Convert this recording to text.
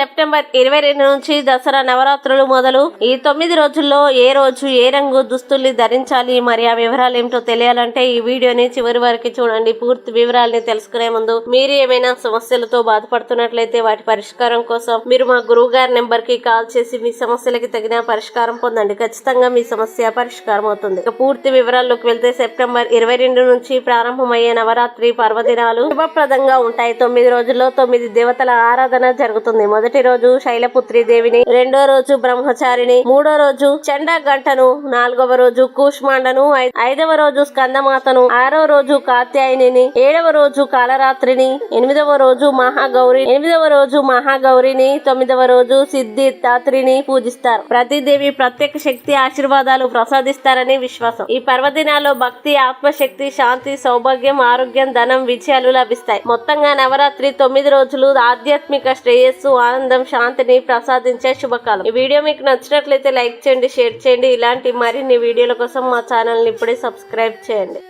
September ఇరవై రెండు నుంచి దసరా నవరాత్రులు మొదలు. ఈ తొమ్మిది రోజుల్లో ఏ రోజు ఏ రంగు దుస్తుల్ని ధరించాలి మరి ఆ వివరాలు ఏమిటో తెలియాలంటే ఈ వీడియోని చివరి వరకు చూడండి. పూర్తి వివరాలని తెలుసుకునే ముందు మీరు ఏమైనా సమస్యలతో బాధపడుతున్నట్లయితే వాటి పరిష్కారం కోసం మీరు మా గురువు గారి నెంబర్కి కాల్ చేసి మీ సమస్యలకి తగిన పరిష్కారం పొందండి. ఖచ్చితంగా మీ సమస్య పరిష్కారం అవుతుంది. పూర్తి వివరాల్లోకి వెళ్తే సెప్టెంబర్ ఇరవై రెండు నుంచి ప్రారంభమయ్యే నవరాత్రి పర్వదినాలు శుభప్రదంగా ఉంటాయి. తొమ్మిది రోజుల్లో తొమ్మిది దేవతల ఆరాధన జరుగుతుంది. మొదటి రోజు శైలపుత్రి దేవిని రెండో రోజు బ్రహ్మచారిని మూడో రోజు చండా గంటను నాలుగవ రోజు కూష్మాండను ఐదవ రోజు స్కందమాతను ఆరో రోజు కాత్యాయనిని ఏడవ రోజు కాలరాత్రిని ఎనిమిదవ రోజు మహాగౌరి ఎనిమిదవ రోజు మహాగౌరిని తొమ్మిదవ రోజు సిద్ధిదాత్రిని పూజిస్తారు. ప్రతి దేవి ప్రత్యేక శక్తి ఆశీర్వాదాలు ప్రసాదిస్తారని విశ్వాసం. ఈ పర్వదినాల్లో భక్తి ఆత్మశక్తి శాంతి సౌభాగ్యం ఆరోగ్యం ధనం విజయాలు లభిస్తాయి. మొత్తంగా నవరాత్రి తొమ్మిది రోజులు ఆధ్యాత్మిక శ్రేయస్సు ఆనంద శాంతిని ప్రసాదించే శుభకాలం. ఈ వీడియో మీకు నచ్చినట్లయితే లైక్ చేయండి షేర్ చేయండి. ఇలాంటి మరిన్ని వీడియోల కోసం మా ఛానల్ని ఇప్పుడే సబ్స్క్రైబ్ చేయండి.